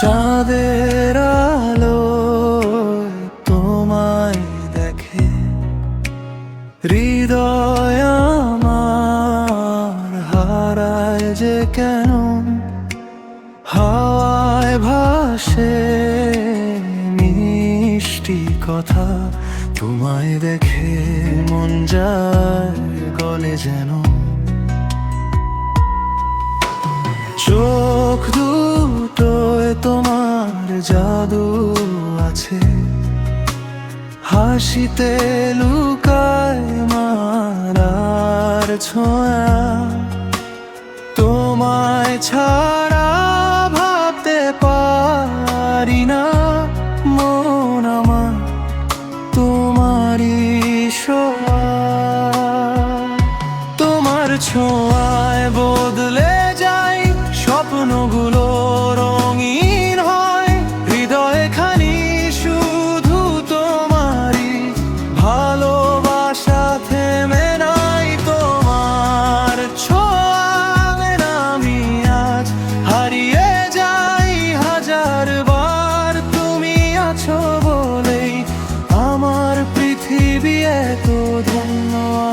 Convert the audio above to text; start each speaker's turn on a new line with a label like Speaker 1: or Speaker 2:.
Speaker 1: চাঁদের আলো তোমায় দেখে হৃদয় আমার হারায় যে কেন? হাওয়ায় ভাসে মিষ্টি কথা তোমায় দেখে মন যায় গলে যেন। চোখ তোমার জাদু আছে। হাসিতে লুকায় মারার ছোঁয়া। তোমায় ছাড়া ভাবতে পারি না মন আমার তোমারই শোয়া তোমার ছোঁয়ায় বদলে More.